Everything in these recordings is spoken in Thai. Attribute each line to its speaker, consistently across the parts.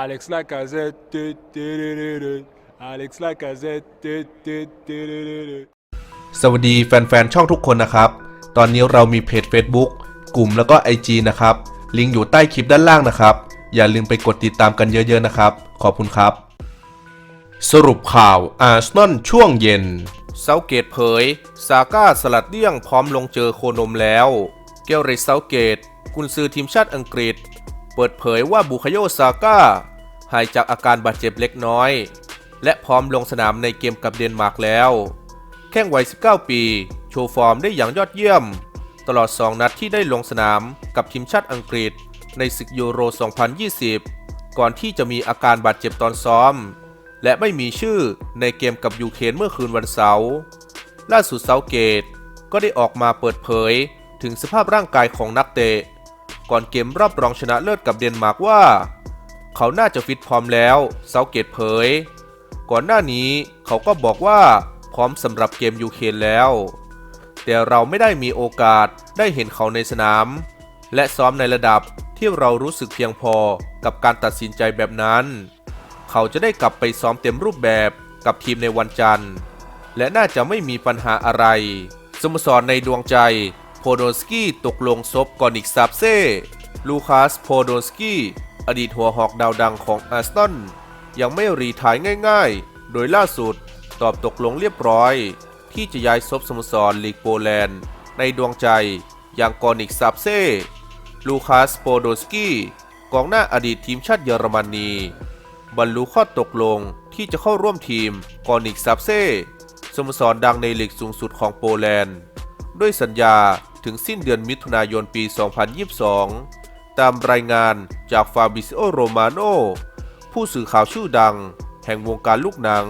Speaker 1: Alex Lacazette. du- du- du- du- du. Alex Lacazette. du- du- du- du- du- du.
Speaker 2: สวัสดีแฟนๆ ช่องทุกคนนะครับ ตอนนี้เรามีเพจ Facebook กลุ่มแล้วก็ IG นะครับ ลิงก์อยู่ใต้คลิปด้านล่างนะครับ อย่าลืมไปกดติดตามกันเยอะๆนะครับ ขอบคุณครับ สรุปข่าวอาร์เซนอลช่วงเย็นเซาเกตเผย ซาก้าสลัดเลี่ยงพร้อมลงเจอโคนมแล้ว เกลเรตเซาเกตกุนซือทีมชาติอังกฤษ เปิดเผยว่าบุคโยซาก้าหายจากอาการบาดเจ็บเล็กน้อย และพร้อมลงสนามในเกมกับเดนมาร์กแล้ว แข้งวัย 19 ปี โชว์ฟอร์มได้อย่างยอดเยี่ยม ตลอด 2 นัดที่ได้ลงสนามกับทีมชาติอังกฤษ ในศึกยูโร 2020 ก่อนที่จะมีอาการบาดเจ็บตอนซ้อม และไม่มีชื่อในเกมกับยูเครนเมื่อคืนวันเสาร์ล่าสุดเซาเกต ก็ได้ออกมาเปิดเผยถึงสภาพร่างกายของนักเตะ ก่อนเกมรอบรองชนะเลิศกับเดนมาร์กว่า เขาน่าจะฟิตพร้อมแล้วเซาเกตเผย ก่อนหน้านี้เขาก็บอกว่าพร้อมสำหรับเกมยูเครนแล้ว แต่เราไม่ได้มีโอกาสได้เห็นเขาในสนาม และซ้อมในระดับที่เรารู้สึกเพียงพอกับการตัดสินใจแบบนั้น เขาจะได้กลับไปซ้อมเต็มรูปแบบกับทีมในวันจันทร์ และน่าจะไม่มีปัญหาอะไร สโมสรในดวงใจ โพโดนสกี้ตกลงซบกอนิกซาบเซ่ลูคัสโพโดนสกี้อดีตหัวหอกดาวดังของอาร์เซนยังไม่รีทายง่ายๆ โดยล่าสุดตอบตกลงเรียบร้อย ที่จะย้ายซบสโมสรลีกโปแลนด์ ในดวงใจอย่างกอนิกซาบเซ่ลูคัสโพโดนสกี้กองหน้าอดีตทีมชาติเยอรมนี บรรลุข้อตกลงที่จะเข้าร่วมทีมกอนิกซับเซ่สโมสรดังในลีกสูงสุดของโปแลนด์ ด้วยสัญญา ถึงสิ้นเดือนมิถุนายนปี 2022 ตามรายงานจากฟาบิซิโอโรมาโนผู้สื่อข่าวชื่อดัง แห่งวงการลูกหนัง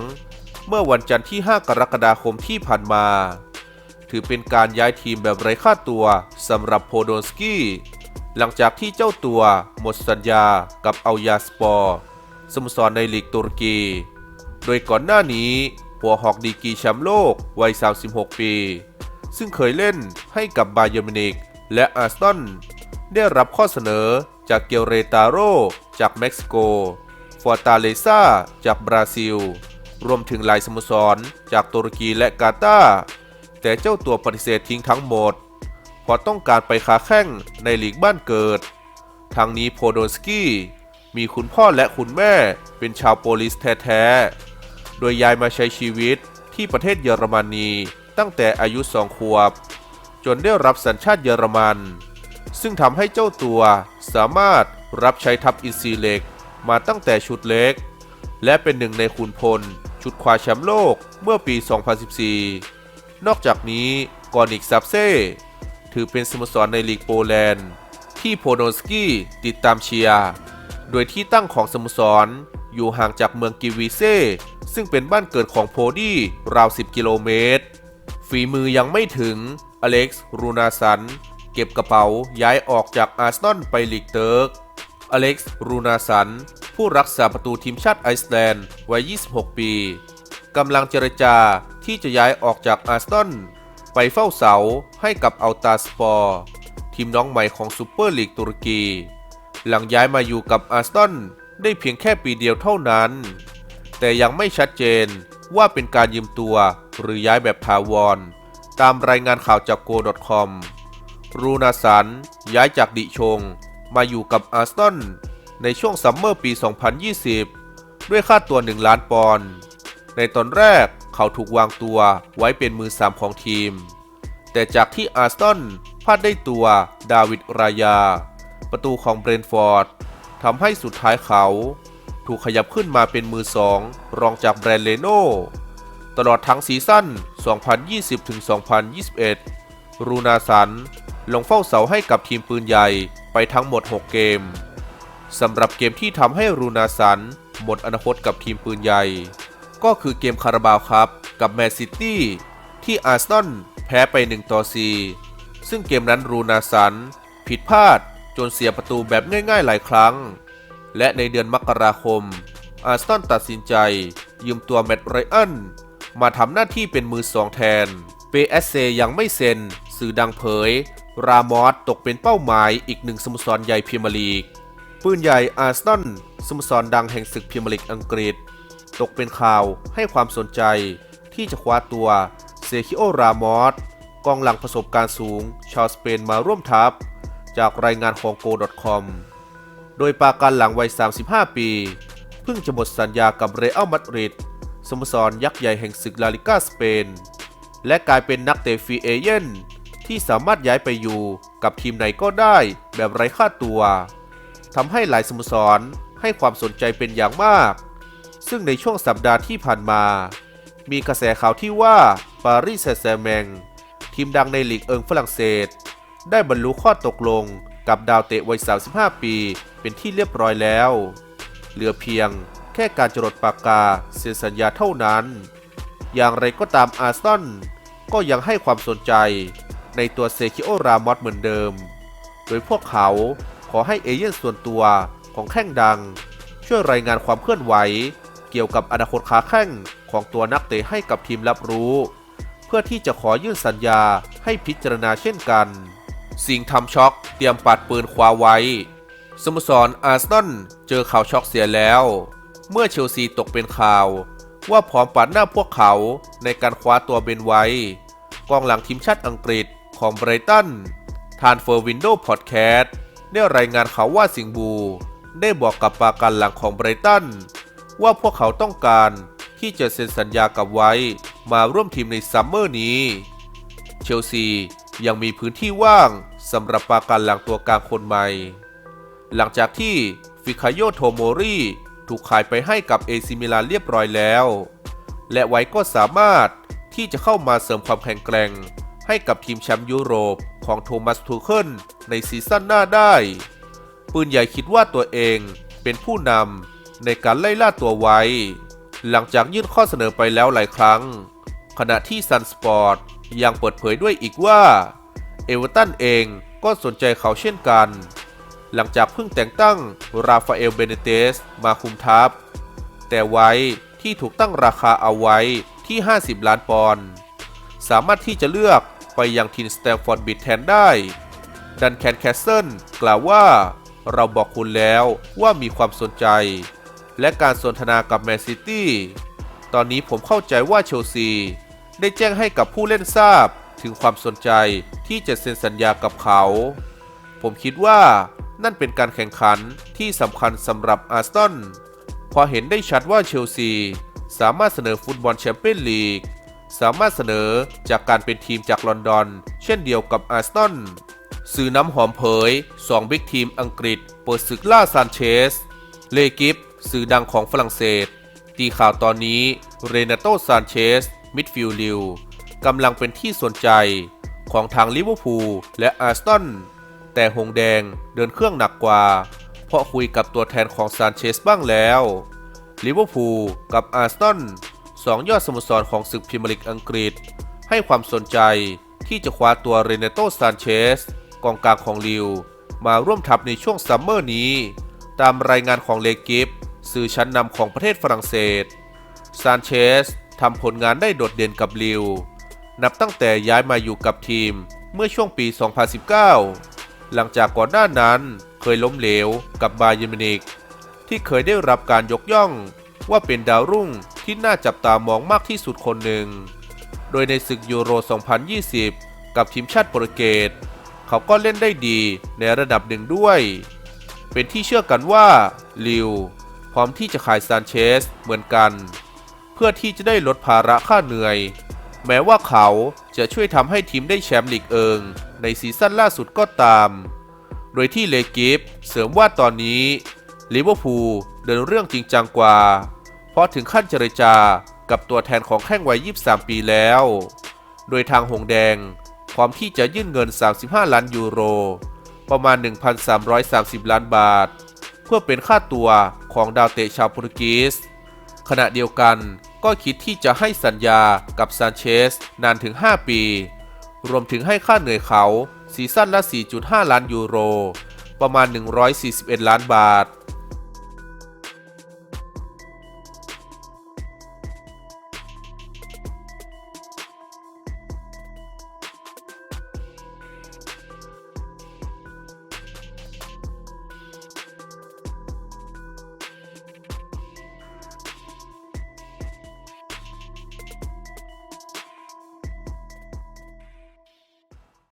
Speaker 2: เมื่อวันจันทร์ที่ 5 กรกฎาคมที่ผ่านมา ถือเป็นการย้ายทีมแบบไร้ค่าตัวสำหรับโพโดนสกี้หลังจากที่เจ้าตัวหมดสัญญากับเอายาสปอร์สโมสรในลีกตุรกี โดยก่อนหน้านี้ หัวหอกดีกีแชมป์โลกวัย 36 ปี ซึ่งเคยเล่นให้กับบาเยร์มินิกและอาร์เซนได้รับข้อเสนอจากเกลเรตาโรจากเม็กซิโก ฟอร์ตาเลซาจากบราซิล รวมถึงหลายสโมสร จากตุรกีและกาตาร์แต่เจ้าตัวปฏิเสธทิ้งทั้งหมดเพราะต้องการไปค้าแข้งในลีกบ้านเกิด ทางนี้โพโดนสกี้มีคุณพ่อและคุณแม่เป็นชาวโปลิสแท้ ๆ โดยย้ายมาใช้ชีวิตที่ประเทศเยอรมนี ตั้งแต่อายุสองขวบ จนได้รับสัญชาติเยอรมัน ซึ่งทำให้เจ้าตัวสามารถรับใช้ทัพอินซีเล็กมาตั้งแต่ชุดเล็ก และเป็นหนึ่งในขุนพล ชุดคว้าแชมป์โลกเมื่อปี 2014 นอกจากนี้กอนิกซับเซ่ถือเป็นสโมสรในลีกโปแลนด์ ที่โพโนสกี้ติดตามเชียร์ โดยที่ตั้งของสโมสรอยู่ห่างจากเมืองกิวีเซ่ซึ่งเป็นบ้านเกิดของโพดี้ราว 10 กิโลเมตร ฝีมือยังไม่ถึง อเล็กซ์ รูนาสัน เก็บกระเป๋าย้ายออกจากอาร์เซนอลไปลีกเติร์ก อเล็กซ์ รูนาสัน ผู้รักษาประตูทีมชาติไอซ์แลนด์วัย 26 ปีกำลังเจรจาที่จะย้ายออกจากอาร์เซนอลไปเฝ้าเสาให้กับอัลตาสปอร์ ทีมน้องใหม่ของซูเปอร์ลีกตุรกี หลังย้ายมาอยู่กับอาร์เซนอลได้เพียงแค่ปีเดียวเท่านั้น แต่ยังไม่ชัดเจนว่าเป็นการยืมตัว หรือย้ายแบบถาวร ตามรายงานข่าวจาก go.com รูนาสันย้ายจากดิชง มาอยู่กับอาร์เซนอลในช่วงซัมเมอร์ปี 2020 ด้วยค่าตัว 1 ล้านปอนด์ ในตอนแรกเขาถูกวางตัวไว้เป็นมือสามของทีม แต่จากที่อาร์เซนอลพลาดได้ตัวดาวิดรายา ประตูของเบรนฟอร์ดทำให้สุดท้ายเขา ถูกขยับขึ้นมาเป็นมือสองรองจากแบรนเลโน ตลอดทั้งซีซั่น 2020-2021 รูนาสัน ลงเฝ้าเสาให้กับทีมปืนใหญ่ไปทั้งหมด 6 เกม สำหรับเกมที่ทำให้รูนาสัน หมดอนาคตกับทีมปืนใหญ่ ก็คือเกมคาราบาวครับ กับแมนซิตี้ที่อาร์เซนอลแพ้ไป 1 ต่อ 4 ซึ่งเกมนั้นรูนาสัน ผิดพลาดจนเสียประตูแบบง่ายๆหลายครั้ง และในเดือนมกราคม อาร์เซนอลตัดสินใจ ยืมตัวแมตต์ไรอัน มาทำหน้าที่เป็นมือสองแทน เปเอสเซยังไม่เซ็น สื่อดังเผย รามอสตกเป็นเป้าหมายอีกหนึ่งสโมสรใหญ่พรีเมียร์ลีก ปืนใหญ่อาร์เซนสโมสรดังแห่งศึกพรีเมียร์ลีกอังกฤษ ตกเป็นข่าวให้ความสนใจ ที่จะคว้าตัวเซคิโอรามอสกองหลังประสบการณ์สูง ชาวสเปนมาร่วมทัพ จากรายงานของ Go.com โดยปาการหลังวัย 35 ปี เพิ่งจะหมดสัญญากับเรอัลมาดริด สโมสรยักษ์ใหญ่แห่งศึกลาลิกาสเปน และกลายเป็นนักเตะฟรีเอเย่นที่สามารถย้ายไปอยู่กับทีมไหนก็ได้แบบไร้ค่าตัวทำให้หลายสโมสรให้ความสนใจเป็นอย่างมาก ซึ่งในช่วงสัปดาห์ที่ผ่านมา มีกระแสข่าวที่ว่าปารีสแซงต์แชร์แมง ทีมดังในลีกเอิงฝรั่งเศส ได้บรรลุข้อตกลงกับดาวเตะวัย 35 ปี เป็นที่เรียบร้อยแล้ว เหลือเพียง แค่การจรดปากกาเซ็นสัญญาเท่านั้น อย่างไรก็ตามอาร์เซนก็ยังให้ความสนใจในตัวเซคิโอรามอสเหมือนเดิม โดยพวกเขาขอให้เอเย่นส่วนตัวของแข้งดัง ช่วยรายงานความเคลื่อนไหว เกี่ยวกับอนาคตขาแข้งของตัวนักเตะให้กับทีมรับรู้ เพื่อที่จะขอยื่นสัญญาให้พิจารณาเช่นกัน สิงทำช็อกเตรียมปัดปืนคว้าไว้ สโมสรอาร์เซนอลเจอข่าวช็อกเสียแล้ว เมื่อเชลซีตกเป็นข่าว ว่าพร้อมปัดหน้าพวกเขาในการคว้าตัวเบนไว้กองหลังทีมชาติอังกฤษของไบรตันทานเฟอร์วินโดพอดแคสต์ได้รายงานข่าวว่าสิงบู ได้บอกกับปาการหลังของไบรตันว่าพวกเขาต้องการที่จะเซ็นสัญญากับไว้มาร่วมทีมในซัมเมอร์นี้ เชลซียังมีพื้นที่ว่างสำหรับปาการหลังตัวกลางคนใหม่ หลังจากที่ฟิคาโยโทโมริ ถูกขายไปให้กับเอซิมิลานเรียบร้อยแล้ว และไว้ก็สามารถที่จะเข้ามาเสริมความแข็งแกร่ง ให้กับทีมแชมป์ยุโรปของโทมัสทูเคิลในซีซั่นหน้าได้ ปืนใหญ่คิดว่าตัวเองเป็นผู้นำในการไล่ล่าตัวไว้ หลังจากยื่นข้อเสนอไปแล้วหลายครั้ง ขณะที่ซันสปอร์ตยังเปิดเผยด้วยอีกว่า เอเวอร์ตันเองก็สนใจเขาเช่นกัน หลังจากเพิ่งแต่งตั้งราฟาเอลเบเนเตสมาคุมทัพ แต่ไว้ที่ถูกตั้งราคาเอาไว้ที่ 50 ล้านปอนด์สามารถที่จะเลือกไปยังทีมสแตมฟอร์ดบิดแทนได้ ดันแคนแคสเซิลกล่าวว่า เราบอกคุณแล้วว่ามีความสนใจ และการสนทนากับแมนซิตี้ตอนนี้ผมเข้าใจว่าเชลซี ได้แจ้งให้กับผู้เล่นทราบถึงความสนใจที่จะเซ็นสัญญากับเขา ผมคิดว่า นั่นเป็นการแข่งขันที่สำคัญสำหรับอาร์เซนอลพอเห็นได้ชัดว่าเชลซี สามารถเสนอฟุตบอลแชมเปี้ยนลีก สามารถเสนอจากการเป็นทีมจากลอนดอน เช่นเดียวกับอาร์เซนอลสื่อน้ำหอมเผย2บิ๊กทีมอังกฤษ เปิดศึกล่าซานเชส เลกิฟสื่อดังของฝรั่งเศส ตีข่าวตอนนี้เรนาโตซานเชส มิดฟิลด์ลิวกำลังเป็นที่สนใจของทางลิเวอร์พูลและอาร์เซน แต่หงแดงเดินเครื่องหนักกว่า เพราะคุยกับตัวแทนของซานเชสบ้างแล้วลิเวอร์พูลกับอาร์เซนอลสองยอดสโมสรของศึกพรีเมียร์ลีกอังกฤษ ให้ความสนใจที่จะคว้าตัวเรเนโตซานเชสกองกลางของลิว มาร่วมทัพในช่วงซัมเมอร์นี้ ตามรายงานของเลกิฟสื่อชั้นนำของประเทศฝรั่งเศส ซานเชสทำผลงานได้โดดเด่นกับลิว นับตั้งแต่ย้ายมาอยู่กับทีมเมื่อช่วงปี 2019 หลังจากก่อนหน้านั้นเคยล้มเหลวกับบาเยร์มินิก ที่เคยได้รับการยกย่องว่าเป็นดาวรุ่งที่น่าจับตามองมากที่สุดคนหนึ่ง โดยในศึกยูโร 2020 กับทีมชาติโปรตุเกสเขาก็เล่นได้ดีในระดับหนึ่งด้วย เป็นที่เชื่อกันว่าลิวพร้อมที่จะขายซานเชสเหมือนกัน เพื่อที่จะได้ลดภาระค่าเหนื่อย แม้ว่าเขาจะช่วยทำให้ทีมได้แชมป์ลีกเอิง ในซีซั่นล่าสุดก็ตาม โดยที่เลกิฟเสริมว่าตอนนี้ลิเวอร์พูลเดินเรื่องจริงจังกว่า เพราะถึงขั้นเจรจากับตัวแทนของแข้งวัย 23 ปีแล้ว โดยทางหงแดงพร้อมที่จะยื่นเงิน 35 ล้านยูโร ประมาณ 1,330 ล้านบาท เพื่อเป็นค่าตัวของดาวเตะชาวโปรตุเกสขณะเดียวกันก็คิดที่จะให้สัญญากับซานเชสนานถึง 5 ปี รวมถึงให้ค่าเหนื่อยเขาซีซั่นละ 4.5 ล้านยูโร ประมาณ 141 ล้านบาท